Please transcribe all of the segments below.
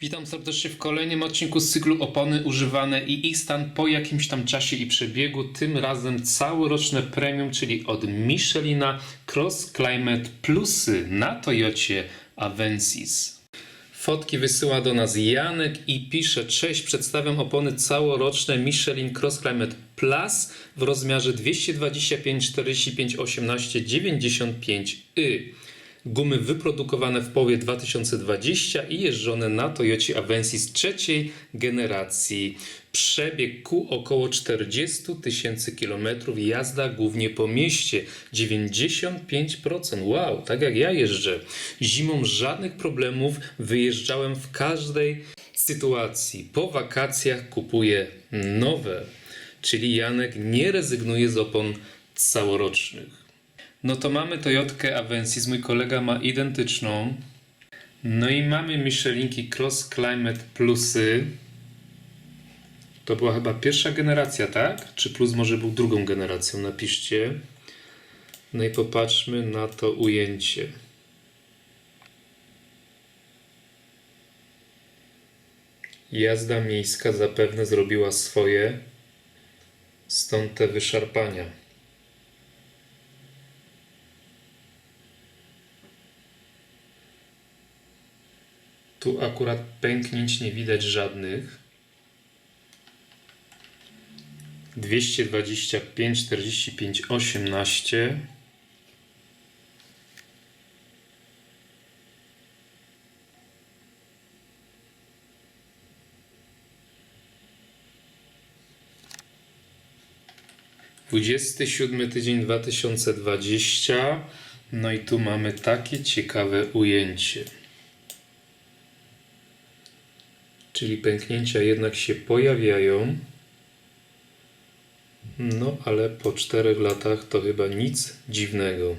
Witam serdecznie w kolejnym odcinku z cyklu Opony używane i ich stan po jakimś tam czasie i przebiegu. Tym razem całoroczne premium, czyli od Michelina Cross Climate Plusy na Toyocie Avensis. Fotki wysyła do nas Janek i pisze Cześć, przedstawiam opony całoroczne Michelin Cross Climate Plus w rozmiarze 225 45 18 95 y. Gumy wyprodukowane w połowie 2020 i jeżdżone na Toyocie Avensis trzeciej generacji. Przebieg kół około 40 tysięcy kilometrów, jazda głównie po mieście 95%. Wow, tak jak ja jeżdżę. Zimą żadnych problemów, wyjeżdżałem w każdej sytuacji. Po wakacjach kupuję nowe. Czyli Janek nie rezygnuje z opon całorocznych. No to mamy Toyotkę Avensis, mój kolega ma identyczną. No i mamy Michelinki Cross Climate Plusy. To była chyba pierwsza generacja, tak? Czy Plus może był drugą generacją? Napiszcie. No i popatrzmy na to ujęcie. Jazda miejska zapewne zrobiła swoje, stąd te wyszarpania. Tu akurat pęknięć nie widać żadnych. 225, 45, 18. Dwudziesty siódmy tydzień 2020. No i tu mamy takie ciekawe ujęcie. Czyli pęknięcia jednak się pojawiają. No, ale po czterech latach to chyba nic dziwnego.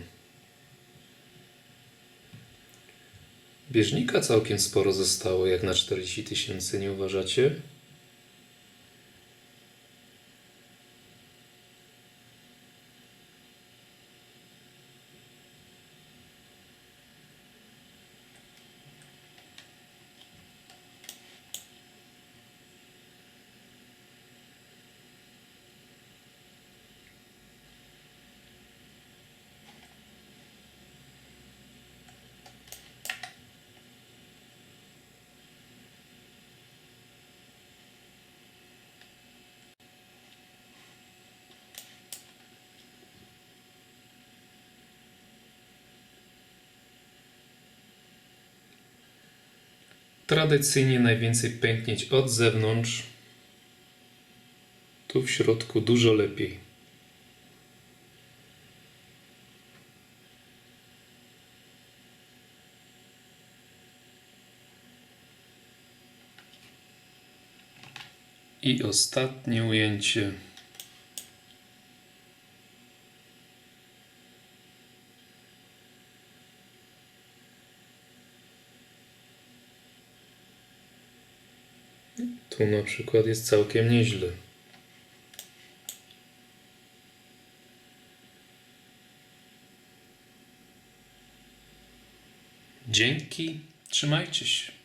Bieżnika całkiem sporo zostało, jak na 40 tysięcy, nie uważacie? Tradycyjnie najwięcej pęknięć od zewnątrz. Tu w środku dużo lepiej. I ostatnie ujęcie. Tu na przykład jest całkiem nieźle. Dzięki, trzymajcie się.